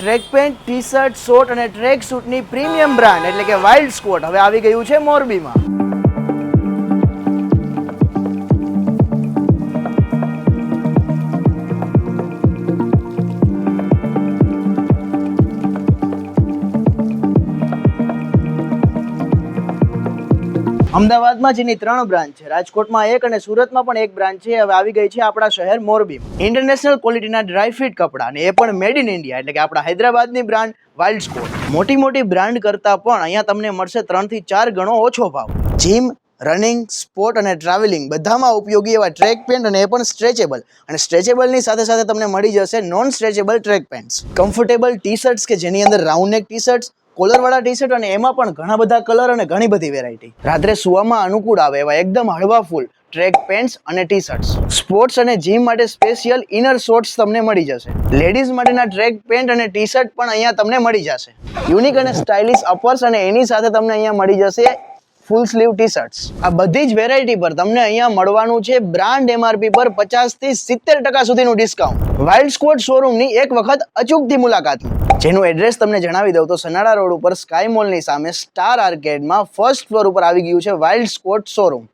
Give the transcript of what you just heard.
Track pant T shirt short અને track સૂટની premium brand, એટલે કે વાઇલ્ડ સ્કોટ. હવે આવી ગયું છે મોરબીમાં. અમદાવાદમાં જેની ત્રણ બ્રાન્ચ છે. રાજકોટમાં એક અને સુરતમાં પણ એક બ્રાન્ચ છે. હવે આવી ગઈ છે આપણા શહેર મોરબી. ઇન્ટરનેશનલ ક્વોલિટીના ડ્રાય ફિટ કપડાં અને એ પણ મેડ ઇન ઇન્ડિયા એટલે કે આપણા હૈદરાબાદની બ્રાન્ડ વાઇલ્ડ સ્કોટ મોટી મોટી બ્રાન્ડ કરતાં પણ અહીંયા તમને મળશે ત્રણથી ચાર ગણો ઓછો ભાવ. જીમ રનિંગ સ્પોર્ટ અને ટ્રાવેલિંગ બધામાં ઉપયોગી એવા ટ્રેક પેન્ટ અને એ પણ સ્ટ્રેચેબલ અને સ્ટ્રેચેબલની સાથે સાથે તમને મળી જશે non stretchable track pants comfortable T shirts કે જેની અંદર રાઉન્ડ નેક ટી શર્ટ્સ કોલરવાળા ટી શર્ટ અને એમાં પણ ઘણા બધા કલર અને ઘણી બધી વેરાયટી રાત્રે સુવામાં અનુકૂળ આવે એવા એકદમ હળવા ફૂલ ટ્રેક પેન્ટ્સ અને ટી શર્ટ્સ સ્પોર્ટ્સ અને જીમ માટે સ્પેશિયલ ઇનર શોર્ટ્સ તમને મળી જશે. લેડીઝ માટેના ટ્રેક પેન્ટ અને ટી શર્ટ પણ અહીંયા તમને મળી જશે. યુનિક અને સ્ટાઇલિશ અપર્સ અને એની સાથે તમને અહીંયા મળી જશે ફૂલ સ્લીવ ટી શર્ટ્સ આ બધી જ વેરાયટી પર તમને અહીંયા મળવાનું છે બ્રાન્ડ એમઆરપી પર પચાસથી સિત્તેર ટકા સુધીનું ડિસ્કાઉન્ટ વાઇલ્ડ સ્કોટ શોરૂમની એક વખત અચૂકથી મુલાકાત. જેનું એડ્રેસ તમને જણાવી દઉં તો સનાડા રોડ ઉપર સ્કાય મોલની સામે સ્ટાર આર્કેડમાં ફર્સ્ટ ફ્લોર ઉપર આવી ગયું છે વાઇલ્ડ સ્કોટ શોરૂમ